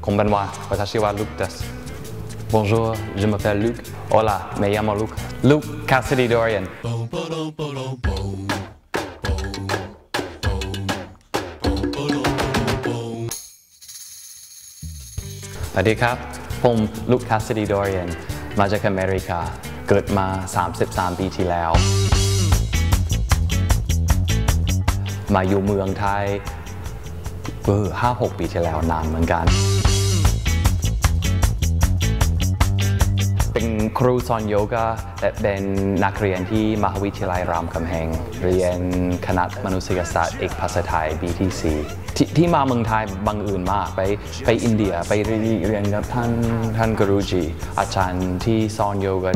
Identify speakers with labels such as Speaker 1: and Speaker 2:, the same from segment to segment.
Speaker 1: Konbanwa, watashi wa Luke des. Bonjour, je m'appelle Luke. Hola, me llamo Luke. Luke Cassidy Dorian. สวัสดีครับผมลุคคาสซิดีดอริ a นมาจากอเมริกาเกิดมา 33 ปีที่แล้ว มาอยู่เมืองไทยเออห้าหกปีที่แล้วนานเหมือนกัน เป็นครูสอนโยคะและเป็นนักเรียนที่มหาวิทยาลัยรามคำแหง เรียนคณะมนุษยศาสตร์เอกภาษาไทย BTC ทที่มาเมืองไทยบังเอิญมากไปไปอินเดียไปเรียนกับท่านท่านกรูจี อาจารย์ที่สอนโยคะ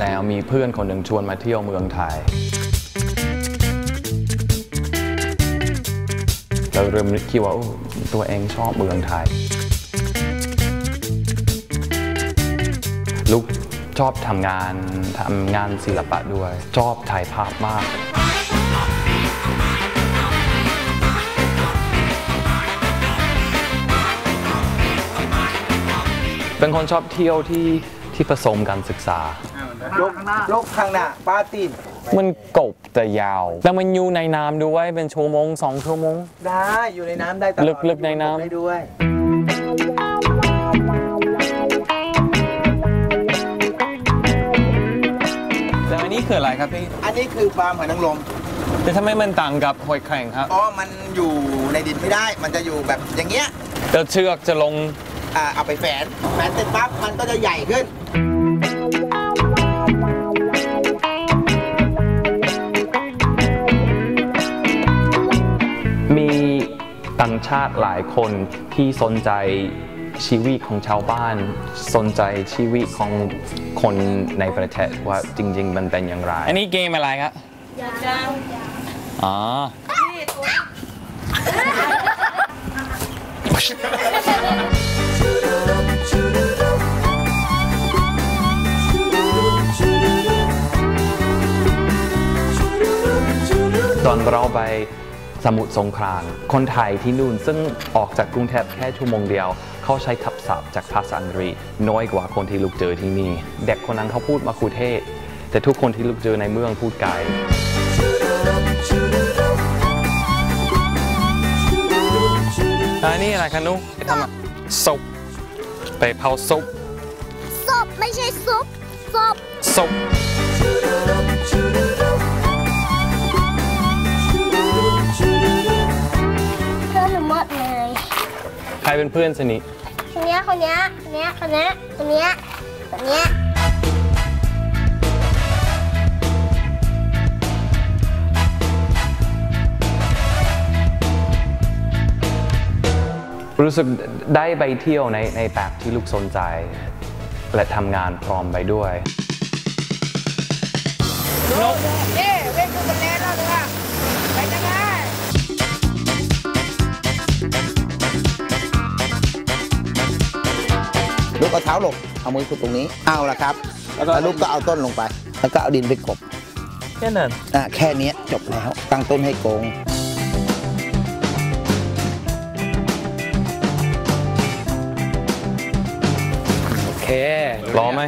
Speaker 1: แล้วมีเพื่อนคนหนึ่งชวนมาเที่ยวเมืองไทย เราเริ่มคิดว่าตัวเองชอบเมืองไทย ลูกชอบทำงานทำงานศิลปะด้วย ชอบถ่ายภาพมากเป็นคนชอบเที่ยวที่ที่ผสมการศึกษา
Speaker 2: ลกลกข้างหน้าป้าตีน
Speaker 1: มันกบแต่ยาว แต่มันอยู่ในน้ำด้วยเป็นชั่วโมงสองชั่วโมง
Speaker 2: ได้อยู่ในน้ำได้ตลอด
Speaker 1: ลึกๆในน้ำ
Speaker 2: ได้ด้วย
Speaker 1: แต่อันนี้คืออะไรครับพี่
Speaker 2: อันนี้คือปลาหอยนางรม
Speaker 1: แต่ทำไมมันต่างกับหอยแครงครับ
Speaker 2: อ๋อ มันอยู่ในดินไม่ได้ มันจะอยู่แบบอย่างเงี้ย
Speaker 1: เดี๋ยวเชือกจะลง
Speaker 2: อ่าเอาไปแฝนแฝนเสร็จปั๊บมันก็จะใหญ่ขึ้น
Speaker 1: ต่างชาติหลายคนที่สนใจชีวิตของชาวบ้าน สนใจชีวิตของคนในประเทศว่าจริง ๆ มันเป็นอย่างไร อันนี้เกมอะไรครับอ๋อตอนเราไป สมุทรสงครามคนไทยที่นู่นซึ่งออกจากกรุงเทพแค่ชั่วโมงเดียว เขาใช้ทับศัพท์จากภาษาอังกฤษน้อยกว่าคนที่ลูกเจอที่นี่ เด็กคนนั้นเขาพูดมาคุเทศ แต่ทุกคนที่ลูกเจอในเมืองพูดไกลอันนี้อะไรคะนุ๊กไปทำอะซุปไปเผาซุป
Speaker 3: ศพไม่ใช่ซุปศพ
Speaker 1: ซุป รเป็นเพื่อนสนิท
Speaker 3: คนเนี้ยคนเนี้ยคนเนี้ยคนเนี้ยคนเนี้ยคนเนี้ย
Speaker 1: รู้สึกได้ไปเที่ยวในในแบบที่ลูกสนใจ และทำงานพร้อมไปด้วย
Speaker 2: ลูก เอาเท้าลงเอามือขุดตรงนี้เอาละครับแล้วลูกก็เอาต้นลงไป แล้วก็เอาดินไปกบ
Speaker 1: แค่นั้น
Speaker 2: อะแค่เนี้ยจบแล้วตั้งต้นให้โกง
Speaker 1: โอเครอไหม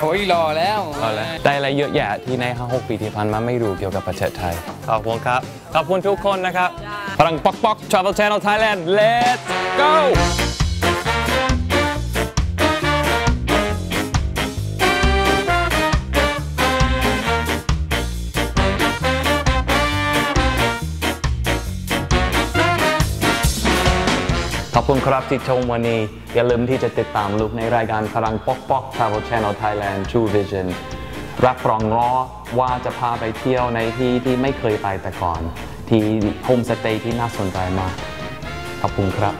Speaker 4: โอ้ยรอแล้ว
Speaker 1: รอแล้วได้อะไรเยอะแยะที่ใน5 6ปีที่ผ่านมาไม่รู้เกี่ยวกับประเทศไทยขอบคุณครับขอบคุณทุกคนนะครับพลังป๊อกป๊อก Travel Channel Thailand Let's go ขอบคุณครับที่ชมวันนี้ อย่าลืมที่จะติดตามลูกในรายการพลังป๊อกป๊อก Travel Channel Thailand True Vision รับรองล้อว่าจะพาไปเที่ยวในที่ที่ไม่เคยไปแต่ก่อน ที่โฮมสเตย์ที่น่าสนใจมาก ขอบคุณครับ